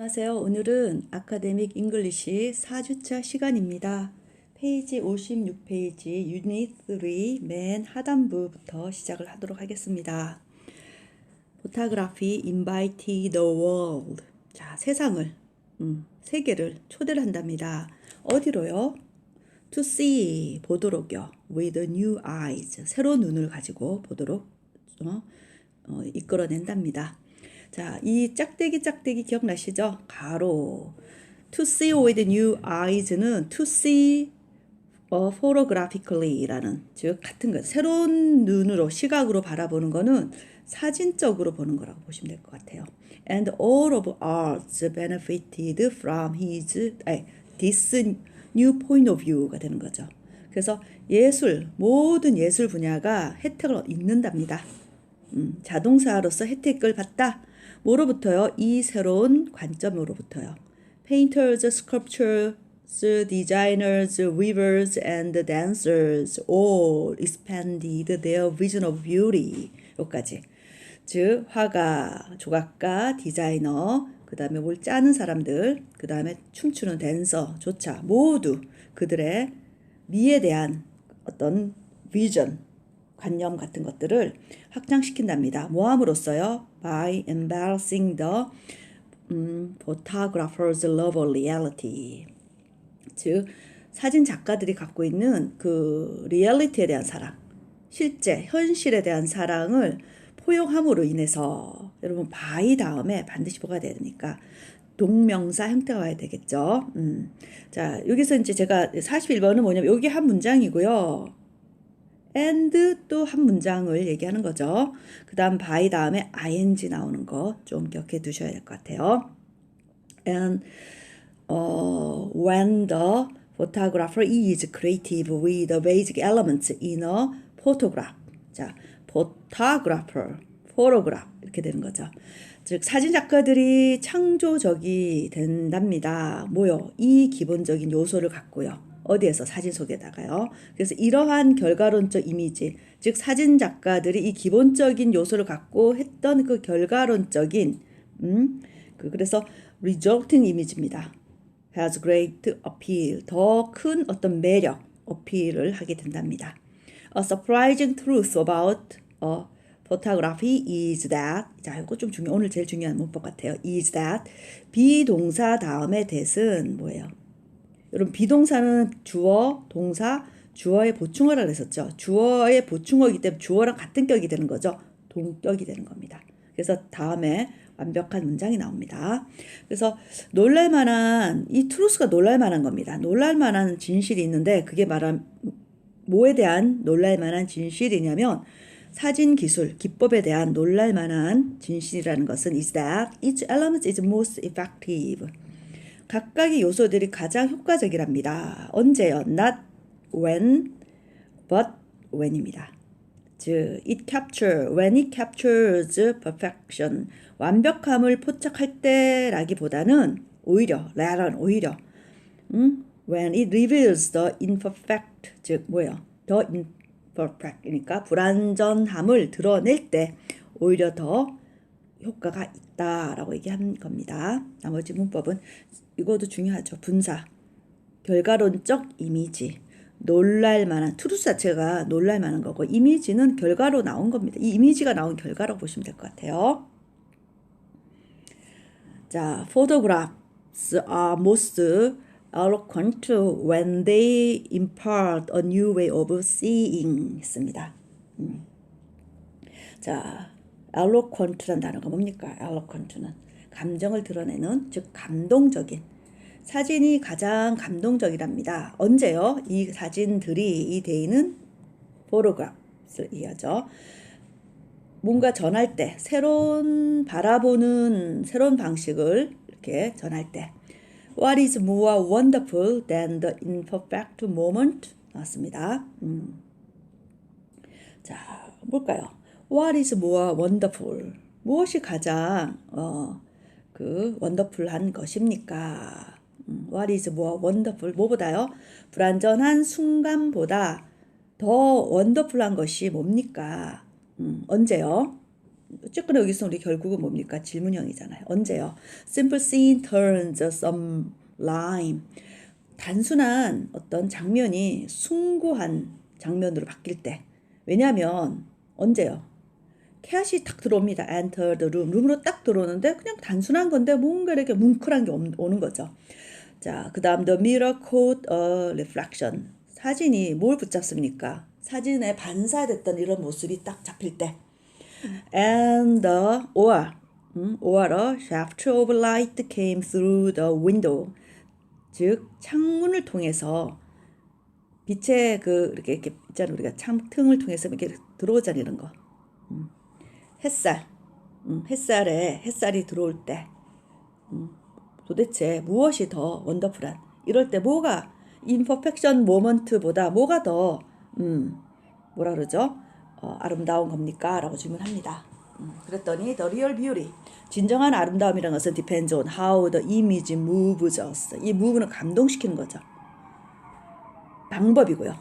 안녕하세요. 오늘은 아카데믹 잉글리시 4주차 시간입니다. 페이지 56페이지 유닛 3 맨 하단부부터 시작을 하도록 하겠습니다. 포타그라피 invite the world. 자, 세상을 음, 세계를 초대를 한답니다. 어디로요? To see 보도록요. With new eyes 새로운 눈을 가지고 보도록 어, 어, 이끌어낸답니다. 자, 이 짝대기 짝대기 기억나시죠? 가로. To see with new eyes는 to see 어, photographically라는 즉 같은 거 새로운 눈으로 시각으로 바라보는 거는 사진적으로 보는 거라고 보시면 될 것 같아요. And all of arts benefited from his 아니, this new point of view가 되는 거죠. 그래서 예술 모든 예술 분야가 혜택을 잊는답니다. 음, 자동사로서 혜택을 받다. 뭐로부터요? 이 새로운 관점으로부터요. Painters, sculptors, designers, weavers, and dancers all expanded their vision of beauty. 여기까지. 즉 화가, 조각가, 디자이너, 그 다음에 뭘 짜는 사람들, 그 다음에 춤추는 댄서조차 모두 그들의 미에 대한 어떤 비전, 관념 같은 것들을 확장시킨답니다. 뭐 함으로써요? By embarrassing the 음, photographer's love of reality. 즉 사진 작가들이 갖고 있는 그 리얼리티에 대한 사랑, 실제 현실에 대한 사랑을 포용함으로 인해서 여러분 by 다음에 반드시 뭐가 돼야 되니까 동명사 형태가 와야 되겠죠. 음. 자, 여기서 이제 제가 41번은 뭐냐면 여기 한 문장이고요. And 또 한 문장을 얘기하는 거죠. 그 다음 by 다음에 ing 나오는 거 좀 기억해 두셔야 될 것 같아요. And uh, when the photographer is creative with the basic elements in a photograph. 자, photographer, photograph 이렇게 되는 거죠. 즉 사진 작가들이 창조적이 된답니다. 뭐요? 이 기본적인 요소를 갖고요. 어디에서 사진 속에다가요. 그래서 이러한 결과론적 이미지, 즉 사진 작가들이 이 기본적인 요소를 갖고 했던 그 결과론적인 음, 그 그래서 resulting 이미지입니다. has great appeal. 더 큰 어떤 매력, 어필을 하게 된답니다. A surprising truth about a photography is that 자, 이거 좀 중요. 오늘 제일 중요한 문법 같아요. is that 비동사 다음에 that은 뭐예요? 여러분 비동사는 주어, 동사, 주어의 보충어라 그랬었죠. 주어의 보충어이기 때문에 주어랑 같은 격이 되는 거죠. 동격이 되는 겁니다. 그래서 다음에 완벽한 문장이 나옵니다. 그래서 놀랄 만한 이 트루스가 놀랄 만한 겁니다. 놀랄 만한 진실이 있는데 그게 말한 뭐에 대한 놀랄 만한 진실이냐면 사진 기술 기법에 대한 놀랄 만한 진실이라는 것은 is that each element is most effective. 각각의 요소들이 가장 효과적이랍니다. 언제요? Not when, but when입니다. 즉, it capture, when it captures perfection, 완벽함을 포착할 때라기보다는 오히려, rather 오히려, 음? when it reveals the imperfect, 즉 뭐예요? the imperfect이니까 불완전함을 드러낼 때 오히려 더 효과가 있다라고 얘기한 겁니다. 나머지 문법은 이것도 중요하죠. 분사, 결과론적 이미지, 놀랄만한 트루스 자체가 놀랄만한 거고 이미지는 결과로 나온 겁니다. 이 이미지가 나온 결과라고 보시면 될 것 같아요. 자, photographs are most eloquent when they impart a new way of seeing 했습니다. 음. 자, eloquent란 단어가 뭡니까? eloquent는 감정을 드러내는 즉 감동적인 사진이 가장 감동적이랍니다. 언제요? 이 사진들이 이 데이는 photographs를 이하죠. 뭔가 전할 때 새로운 바라보는 새로운 방식을 이렇게 전할 때 What is more wonderful than the imperfect moment? 나왔습니다. 음. 자, 뭘까요? What is more wonderful? 무엇이 가장 어, 그 원더풀한 것입니까? 음, What is more wonderful? 뭐보다요? 불완전한 순간보다 더 원더풀한 것이 뭡니까? 음, 언제요? 어쨌거나 여기서 우리 결국은 뭡니까? 질문형이잖아요. 언제요? Simple scene turns some lime. 단순한 어떤 장면이 숭고한 장면으로 바뀔 때. 왜냐하면 언제요? 캐럿이 딱 들어옵니다. Enter the room. 룸으로 딱 들어오는데 그냥 단순한 건데 뭔가 이렇게 뭉클한 게 오는 거죠. 자, 그 다음 the mirror caught a reflection. 사진이 뭘 붙잡습니까? 사진에 반사됐던 이런 모습이 딱 잡힐 때. And the or 음, or a shaft of light came through the window. 즉 창문을 통해서 빛의 그 이렇게 이렇게 있잖아 우리가 창 틈을 통해서 이렇게 들어오잖아 이런 거. 음. 햇살, 음, 햇살에 햇살이 들어올 때 음, 도대체 무엇이 더 원더풀한? 이럴 때 뭐가 임퍼펙션 모먼트보다 뭐가 더 음, 뭐라 그러죠? 어, 아름다운 겁니까? 라고 질문합니다. 음, 그랬더니 the real beauty 진정한 아름다움이라는 것은 depends on how the image moves us. 이 move는 감동시키는 거죠. 방법이고요.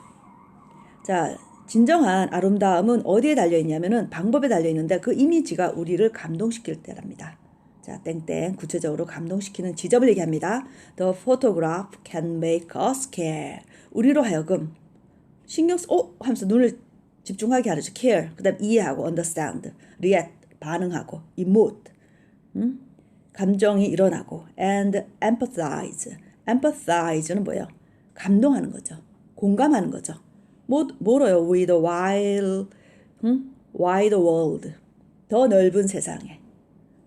자, 진정한 아름다움은 어디에 달려 있냐면은 방법에 달려 있는데 그 이미지가 우리를 감동시킬 때랍니다. 자, 땡땡 구체적으로 감동시키는 지점을 얘기합니다. The photograph can make us care. 우리로 하여금 신경 쓰, 어? 하면서 눈을 집중하게 하죠. care. 그 다음 이해하고 understand. react. 반응하고 emote. 음? 감정이 일어나고 and empathize. empathize는 뭐예요? 감동하는 거죠. 공감하는 거죠. 뭐, 뭐로요? with the wild, 음? wide world. 더 넓은 세상에.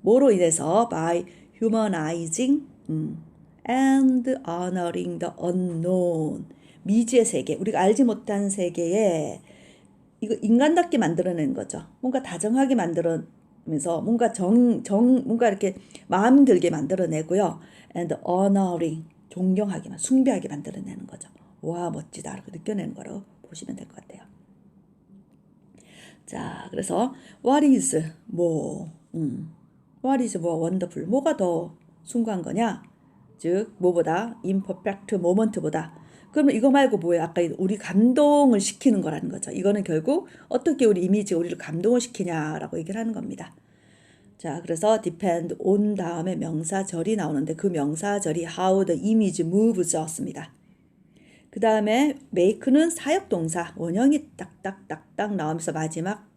뭐로 인해서 by humanizing 음, and honoring the unknown. 미지의 세계, 우리가 알지 못한 세계에 이거 인간답게 만들어내는 거죠. 뭔가 다정하게 만들어면서 뭔가 정, 정, 뭔가 이렇게 마음 들게 만들어내고요. and honoring, 존경하게, 숭배하게 만들어내는 거죠. 와, 멋지다. 이렇게 느껴내는 거로 보시면 될 것 같아요. 자, 그래서 what is 뭐, 음, what is 뭐 wonderful 뭐가 더 숭고한 거냐? 즉 뭐보다 imperfect moment보다 그러면 이거 말고 뭐예요? 아까 우리 감동을 시키는 거라는 거죠. 이거는 결국 어떻게 우리 이미지가 우리를 감동을 시키냐라고 얘기를 하는 겁니다. 자, 그래서 depend on 다음에 명사절이 나오는데 그 명사절이 how the image moves였습니다. 그 다음에 make는 사역동사 원형이 딱딱딱딱 나오면서 마지막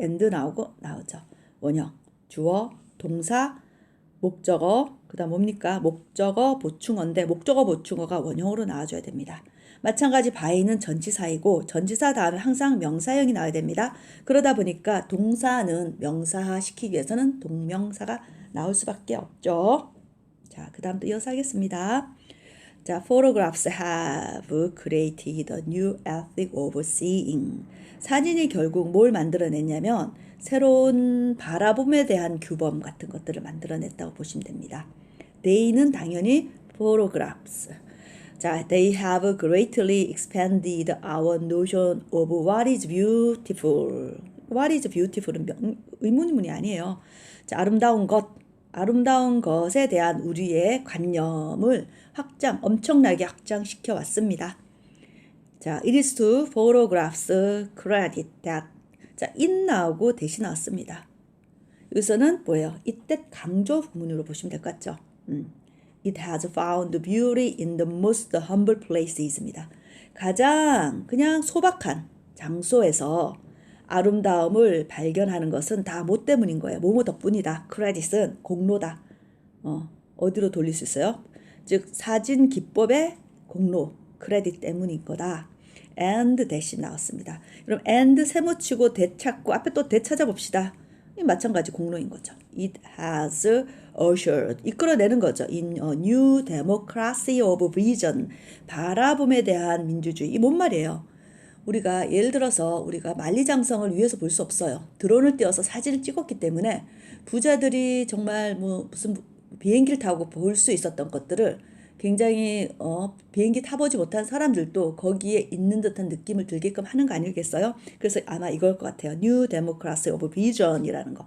and 나오고 나오죠. 원형, 주어, 동사, 목적어, 그 다음 뭡니까? 목적어, 보충어인데 목적어, 보충어가 원형으로 나와줘야 됩니다. 마찬가지 바이는 전치사이고 전치사 다음에 항상 명사형이 나와야 됩니다. 그러다 보니까 동사는 명사화 시키기 위해서는 동명사가 나올 수밖에 없죠. 자, 그 다음 또 이어서 하겠습니다. 자, photographs have created a new ethic of seeing. 사진이 결국 뭘 만들어냈냐면 새로운 바라봄에 대한 규범 같은 것들을 만들어냈다고 보시면 됩니다. they는 당연히 photographs. 자, they have greatly expanded our notion of what is beautiful. What is beautiful은 명, 의문문이 아니에요. 자, 아름다운 것, 아름다운 것에 대한 우리의 관념을 확장, 엄청나게 확장시켜 왔습니다. 자, it is to photographs credit that. 자, it 나오고 대신 나왔습니다. 여기서는 뭐예요? 이때 강조 부문으로 보시면 될 것 같죠? 음. It has found beauty in the most humble places입니다. 가장 그냥 소박한 장소에서 아름다움을 발견하는 것은 다 뭐 때문인 거예요. 뭐뭐 덕분이다. 크레딧은 공로다. 어, 어디로 돌릴 수 있어요? 즉 사진 기법의 공로, 크레딧 때문인 거다. and 대신 나왔습니다. 그럼 and 세모치고 되찾고 앞에 또 되찾아 봅시다. 마찬가지 공로인 거죠. It has ushered 이끌어내는 거죠. In a new democracy of vision 바라봄에 대한 민주주의 이 뭔 말이에요? 우리가 예를 들어서 우리가 만리장성을 위해서 볼 수 없어요. 드론을 띄워서 사진을 찍었기 때문에 부자들이 정말 뭐 무슨 비행기를 타고 볼 수 있었던 것들을 굉장히 어, 비행기 타보지 못한 사람들도 거기에 있는 듯한 느낌을 들게끔 하는 거 아니겠어요? 그래서 아마 이걸 것 같아요. New Democracy of Vision이라는 거.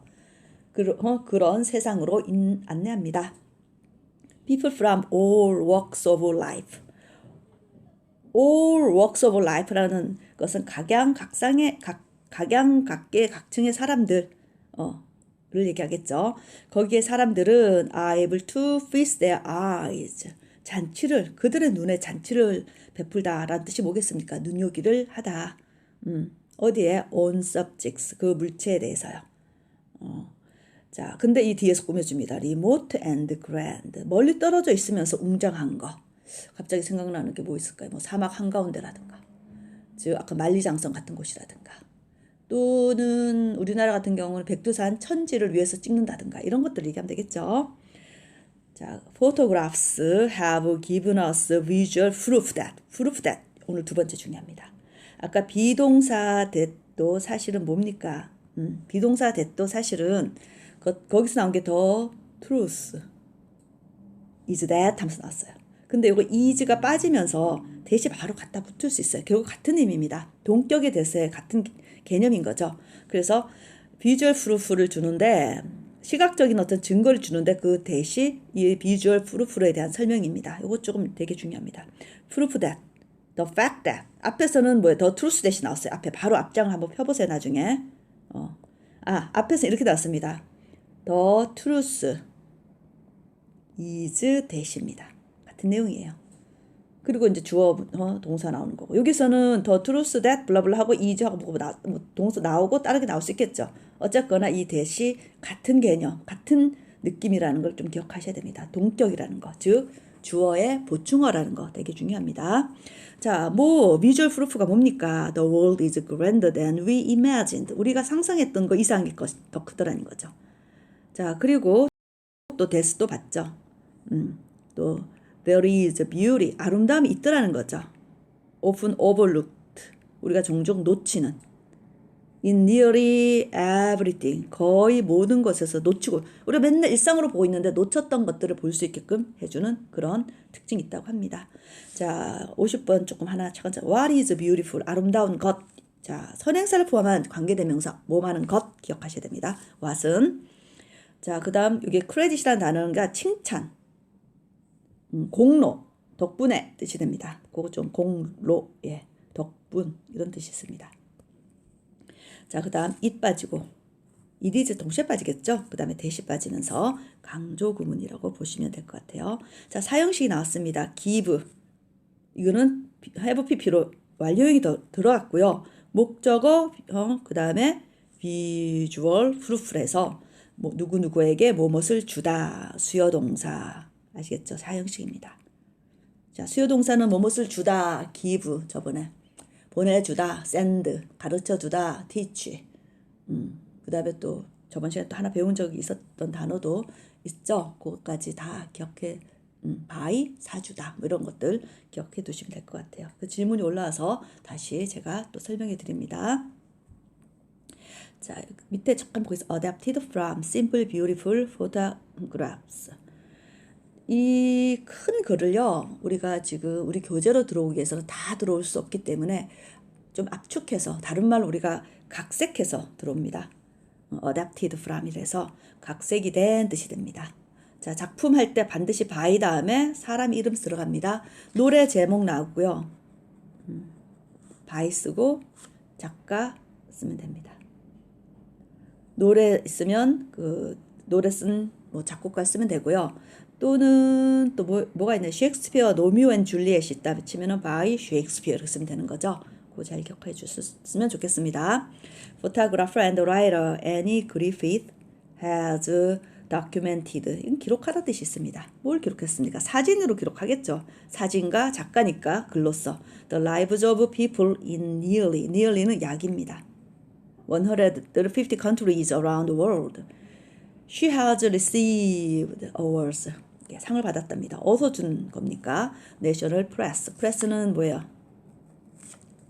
그, 어, 그런 세상으로 인, 안내합니다. People from all walks of life. all walks of life라는 것은 각양각상의 각 각양각계 각층의 사람들 어, 얘기하겠죠. 거기에 사람들은 able to feast their eyes. 잔치를 그들의 눈에 잔치를 베풀다라는 뜻이 뭐겠습니까? 눈요기를 하다. 음, 어디에 on subjects 그 물체에 대해서요. 어. 자, 근데 이 뒤에서 꾸며줍니다. remote and grand. 멀리 떨어져 있으면서 웅장한 거. 갑자기 생각나는 게 뭐 있을까요? 뭐 사막 한가운데라든가. 즉 아까 만리장성 같은 곳이라든가. 또는 우리나라 같은 경우는 백두산 천지를 위해서 찍는다든가 이런 것들 얘기하면 되겠죠. 자, photographs have given us visual proof that. proof that. 오늘 두 번째 중요합니다. 아까 비동사 that도 사실은 뭡니까? 음, 비동사 that도 사실은 거, 거기서 나온 게 더 truth. is that 하면서 나왔어요. 근데 이거 is가 빠지면서 대시 바로 갖다 붙을 수 있어요. 결국 같은 의미입니다. 동격의 대세 같은 개념인 거죠. 그래서 비주얼 프루프를 주는데 시각적인 어떤 증거를 주는데 그 대시 이 비주얼 프루프에 대한 설명입니다. 이거 조금 되게 중요합니다. proof that, the fact that 앞에서는 뭐예요? the truth that이 나왔어요. 앞에 바로 앞장을 한번 펴보세요. 나중에 어. 아 앞에서 이렇게 나왔습니다. the truth is that입니다. 같은 내용이에요. 그리고 이제 주어 어, 동사 나오는 거고 여기서는 더 truth that 블라블라 하고 is 하고 뭐, 동사 나오고 다르게 나올 수 있겠죠. 어쨌거나 이 대시 같은 개념, 같은 느낌이라는 걸 좀 기억하셔야 됩니다. 동격이라는 거, 즉 주어의 보충어라는 거 되게 중요합니다. 자, 뭐 visual proof가 뭡니까? The world is grander than we imagined. 우리가 상상했던 거 이상의 것이 더 크더라는 거죠. 자, 그리고 또 데스도 봤죠. 음, 또 there is beauty. 아름다움이 있더라는 거죠. often overlooked. 우리가 종종 놓치는. in nearly everything. 거의 모든 것에서 놓치고, 우리가 맨날 일상으로 보고 있는데 놓쳤던 것들을 볼 수 있게끔 해주는 그런 특징이 있다고 합니다. 자, 50번 조금 하나 차근차근. What is beautiful? 아름다운 것. 자, 선행사를 포함한 관계대명사, 뭐하는 것 기억하셔야 됩니다. what은. 자, 그 다음, 여기 크레딧이라는 단어가 칭찬. 음, 공로, 덕분에 뜻이 됩니다. 그거 좀 공로, 예, 덕분 이런 뜻이 있습니다. 자, 그 다음 잇 빠지고 이디즈 동시에 빠지겠죠? 그 다음에 대시 빠지면서 강조 구문이라고 보시면 될 것 같아요. 자, 사형식이 나왔습니다. give 이거는 have pp로 완료형이 더 들어갔고요. 목적어 어, 그 다음에 visual proof에서 뭐 누구누구에게 뭐뭇을 주다 수요 동사 아시겠죠? 사형식입니다. 자, 수요 동사는 뭐뭇을 주다 give 저번에 보내주다 send 가르쳐주다 teach 음, 그 다음에 또 저번 시간에 또 하나 배운 적이 있었던 단어도 있죠. 그것까지 다 기억해 음, buy 사주다 뭐 이런 것들 기억해 두시면 될 것 같아요. 그 질문이 올라와서 다시 제가 또 설명해 드립니다. 자 밑에 잠깐 보겠습니다. Adapted from simple beautiful photographs. 이 큰 글을요, 우리가 지금 우리 교재로 들어오기 위해서는 다 들어올 수 없기 때문에 좀 압축해서, 다른 말로 우리가 각색해서 들어옵니다. adapted from이라서 각색이 된 뜻이 됩니다. 자, 작품 할 때 반드시 by 다음에 사람 이름 들어갑니다. 노래 제목 나오고요. 음, by 쓰고 작가 쓰면 됩니다. 노래 있으면 그 노래 쓴 뭐 작곡가 쓰면 되고요. 또는 또 뭐, 뭐가 있나요? 셰익스피어 노미오 앤 줄리엣이 있다 치면은 by 셰익스피어 이렇게 쓰면 되는 거죠. 그거 잘 기억해 주셨으면 좋겠습니다. Photographer and writer Annie Griffith has documented 이건 기록하다 뜻이 있습니다. 뭘 기록했습니까? 사진으로 기록하겠죠. 사진가 작가니까 글로써 The lives of people in nearly nearly는 약입니다. 150 countries around the world. She has received awards. 상을 받았답니다. 어디서 준 겁니까? National Press. 프레스는 뭐예요?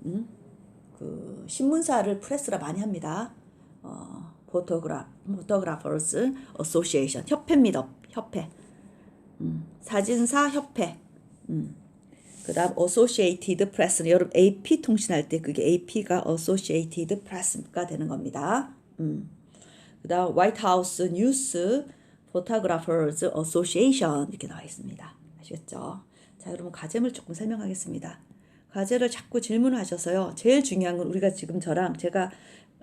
음? 그 신문사를 프레스라 많이 합니다. 어, 포토그라 포토그래퍼스 어소시에이션 협회입니다. 협회. 음, 사진사 협회. 음. 그다음 Associated Press는 여러분 AP 통신할 때 그게 AP가 Associated Press가 되는 겁니다. 음. 그다음 House News Photographers Association 이렇게 나와 있습니다. 아시겠죠? 자, 여러분 과제물 조금 설명하겠습니다. 과제를 자꾸 질문하셔서요. 제일 중요한 건 우리가 지금 저랑 제가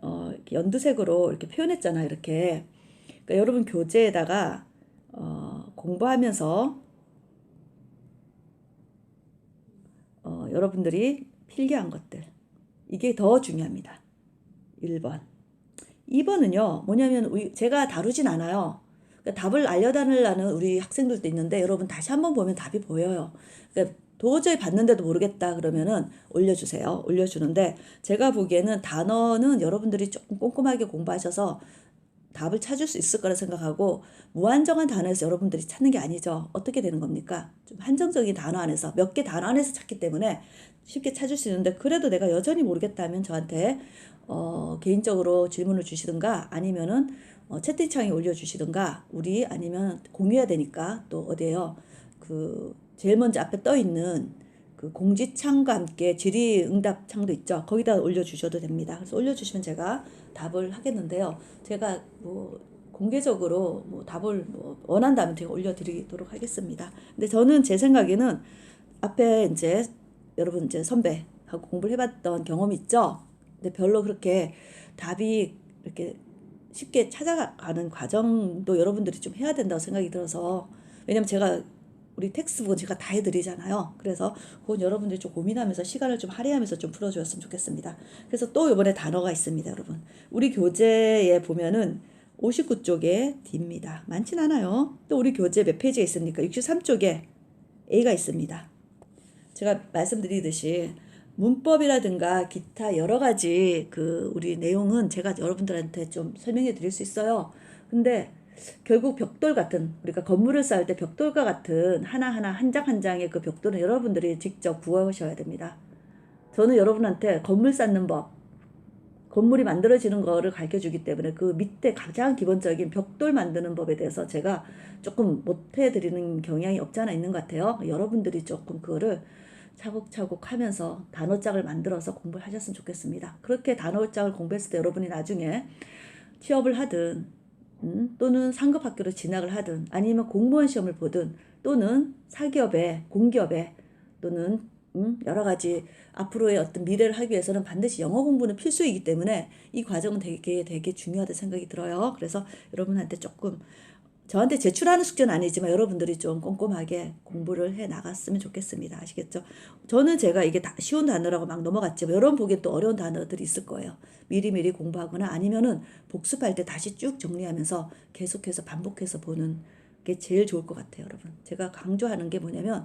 어, 연두색으로 이렇게 표현했잖아요. 이렇게 그러니까 여러분 교재에다가 어, 공부하면서 어, 여러분들이 필기한 것들 이게 더 중요합니다. 1번. 2번은요. 뭐냐면 제가 다루진 않아요. 그러니까 답을 알려달라는 우리 학생들도 있는데 여러분 다시 한번 보면 답이 보여요. 그러니까 도저히 봤는데도 모르겠다 그러면은 올려주세요. 올려주는데 제가 보기에는 단어는 여러분들이 조금 꼼꼼하게 공부하셔서 답을 찾을 수 있을 거라 생각하고 무한정한 단어에서 여러분들이 찾는 게 아니죠. 어떻게 되는 겁니까? 좀 한정적인 단어 안에서 몇 개 단어 안에서 찾기 때문에 쉽게 찾을 수 있는데 그래도 내가 여전히 모르겠다면 저한테 어, 개인적으로 질문을 주시든가 아니면은 어, 채팅창에 올려주시든가 우리 아니면 공유해야 되니까 또 어디에요? 그 제일 먼저 앞에 떠 있는 그 공지창과 함께 질의응답 창도 있죠. 거기다 올려주셔도 됩니다. 그래서 올려주시면 제가 답을 하겠는데요. 제가 뭐 공개적으로 뭐 답을 뭐 원한다면 제가 올려드리도록 하겠습니다. 근데 저는 제 생각에는 앞에 이제 여러분 이제 선배하고 공부를 해봤던 경험이 있죠. 근데 별로 그렇게 답이 이렇게 쉽게 찾아가는 과정도 여러분들이 좀 해야 된다고 생각이 들어서 왜냐면 제가 우리 텍스트북은 제가 다 해드리잖아요. 그래서 그건 여러분들이 좀 고민하면서 시간을 좀 할애하면서 좀 풀어주셨으면 좋겠습니다. 그래서 또 이번에 단어가 있습니다, 여러분. 우리 교재에 보면은 59쪽에 D입니다. 많진 않아요. 또 우리 교재 몇 페이지가 있습니까? 63쪽에 A가 있습니다. 제가 말씀드리듯이 문법이라든가 기타 여러 가지 그 우리 내용은 제가 여러분들한테 좀 설명해 드릴 수 있어요. 근데 결국 벽돌 같은 우리가 건물을 쌓을 때 벽돌과 같은 하나하나 한장한 장의 그 벽돌은 여러분들이 직접 구하셔야 됩니다. 저는 여러분한테 건물 쌓는 법, 건물이 만들어지는 거를 가르쳐 주기 때문에 그 밑에 가장 기본적인 벽돌 만드는 법에 대해서 제가 조금 못해 드리는 경향이 없지 않아 있는 것 같아요. 여러분들이 조금 그거를 차곡차곡 하면서 단어장을 만들어서 공부를 하셨으면 좋겠습니다. 그렇게 단어장을 공부했을 때 여러분이 나중에 취업을 하든 음, 또는 상급 학교로 진학을 하든 아니면 공무원 시험을 보든 또는 사기업에 공기업에 또는 음, 여러 가지 앞으로의 어떤 미래를 하기 위해서는 반드시 영어 공부는 필수이기 때문에 이 과정은 되게 되게 중요하다 생각이 들어요. 그래서 여러분한테 조금 저한테 제출하는 숙제는 아니지만 여러분들이 좀 꼼꼼하게 공부를 해 나갔으면 좋겠습니다. 아시겠죠? 저는 제가 이게 다 쉬운 단어라고 막 넘어갔지만 여러분 보기엔 또 어려운 단어들이 있을 거예요. 미리미리 공부하거나 아니면은 복습할 때 다시 쭉 정리하면서 계속해서 반복해서 보는 게 제일 좋을 것 같아요, 여러분. 제가 강조하는 게 뭐냐면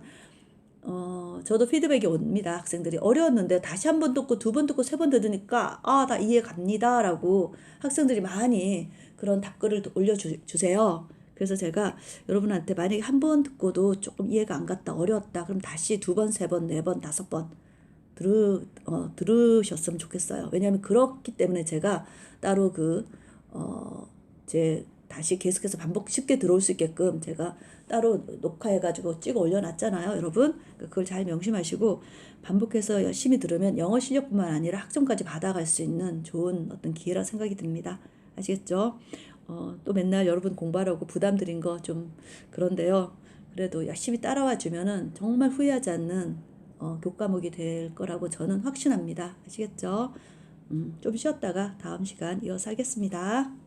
어, 저도 피드백이 옵니다. 학생들이 어려웠는데 다시 한 번 듣고 두 번 듣고 세번 들으니까 아, 나 이해 갑니다라고 학생들이 많이 그런 답글을 올려 주세요. 그래서 제가 여러분한테 만약에 한 번 듣고도 조금 이해가 안 갔다 어려웠다 그럼 다시 두 번, 세 번, 네 번, 다섯 번 들으, 어, 들으셨으면 좋겠어요. 왜냐하면 그렇기 때문에 제가 따로 그, 어, 제 다시 계속해서 반복 쉽게 들어올 수 있게끔 제가 따로 녹화해가지고 찍어 올려놨잖아요, 여러분. 그걸 잘 명심하시고 반복해서 열심히 들으면 영어 실력뿐만 아니라 학점까지 받아갈 수 있는 좋은 어떤 기회라 생각이 듭니다. 아시겠죠? 어, 또 맨날 여러분 공부하라고 부담 드린 거 좀 그런데요. 그래도 열심히 따라와 주면은 정말 후회하지 않는 어, 교과목이 될 거라고 저는 확신합니다. 아시겠죠? 음, 좀 쉬었다가 다음 시간 이어서 하겠습니다.